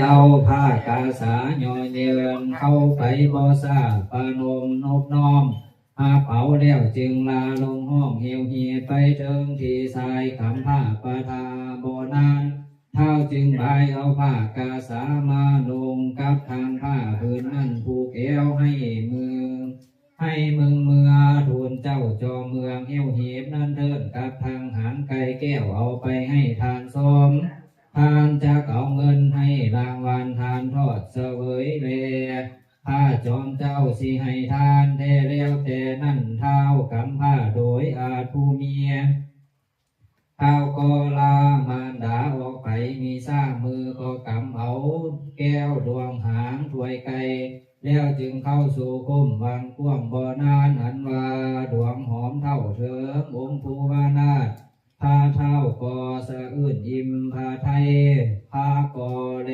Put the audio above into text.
เอาผ้ากาสาย่อเยินเข้าไปบ่ซาปานมนบน้อมหาเผาแล้วจึงลาลงห้องเหี่ยวเหียไปเทิงที่ทรายขำผ้าปะทาโบนานเท้าจึงบายเอาผ้ากาสามาลงกับทางผ้าพื้นนั่นผูกเอวให้มือ ให้มึงเมือทูลเจ้าจอเมืองเอวเหียบนั่นเทินกับทางหารไก่แก้วเอาไปให้ทานสม ทานจะเอาเงินให้รางวัลทานทอดเสวยเลผ้าจอมเจ้าสิให้ทานแต่แล้วแต่นั่นเท้ากำผ้าโดยอาจผู้เมียเท้าก็ลามารดาออกไปมีสร้ามือก็กำเอาแก้วดวงหางถวยไก่แล้วจึงเข้าสู่คุ้มวังควมบ่อนานอันว่าดวงหอมเท่าเถิงองค์ภูวานาถพาเท้าก่อสะอื้นยิ้ม ทยภาก่อเน